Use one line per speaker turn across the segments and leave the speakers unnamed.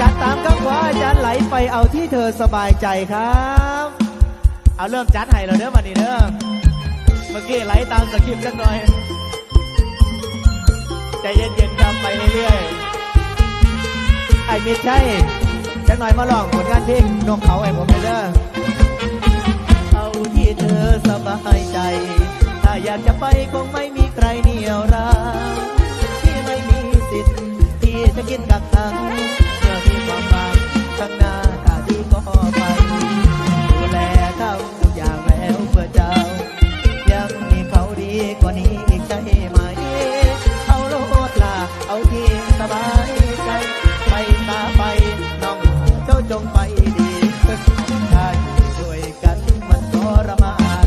จัดตามคำขออาจารย์ไหลไปเอาที่เธอสบายใจครับ เอาเริ่มจัดให้เราเด้อมานี่เด้อเมื่อกี้ไหลตามสคริปต์จังหน่อยใจเย็นๆครับไปเรื่อยๆไอ้มิดใช่จังหน่อยมาลองผลงานเพลงนกเขาไอ้ผมเด้อเอาที่เธอสบายใจ ถ้าอยากจะไปคงไม่มีใครเหนี่ยวรั้งที่ไม่มีสิทธิ์ที่จะกินกักขัง ลาเอาที่สบายใจ ไปตาไปน้องเจ้าจงไปดีถ้าอยู่ด้วยกันมันทรมาน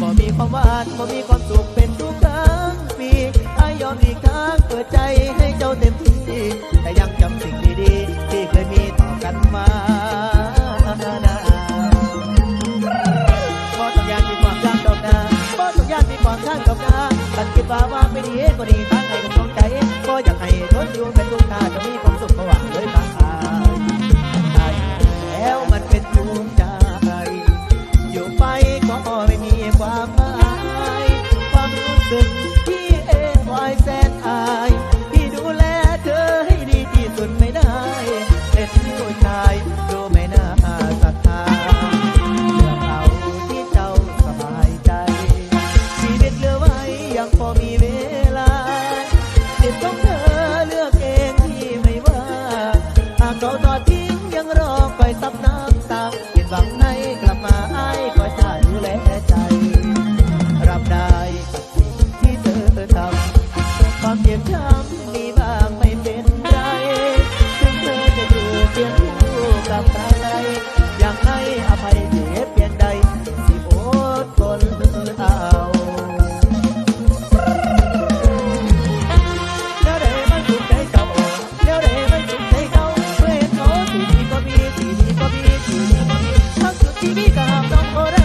บ่มีความหวานบ่มีความสุขเป็นทุกครั้งปีอายอมอีกครั้งเปิดใจให้เจ้าเต็มที่ แต่ยังจำสิ่งดีๆที่เคยมีต่อกันมาบ่ต้องยานมีความสร้างดอกนาบ่ต้องยานมีความสร้างดอกนาตันคิดว่าว่าไม่ดีก็ดีทางให้กับดวงใจบ่ อยากให้ทนอยู่เป็นทุกข์ถ้าจะมี สิ tanto corazón.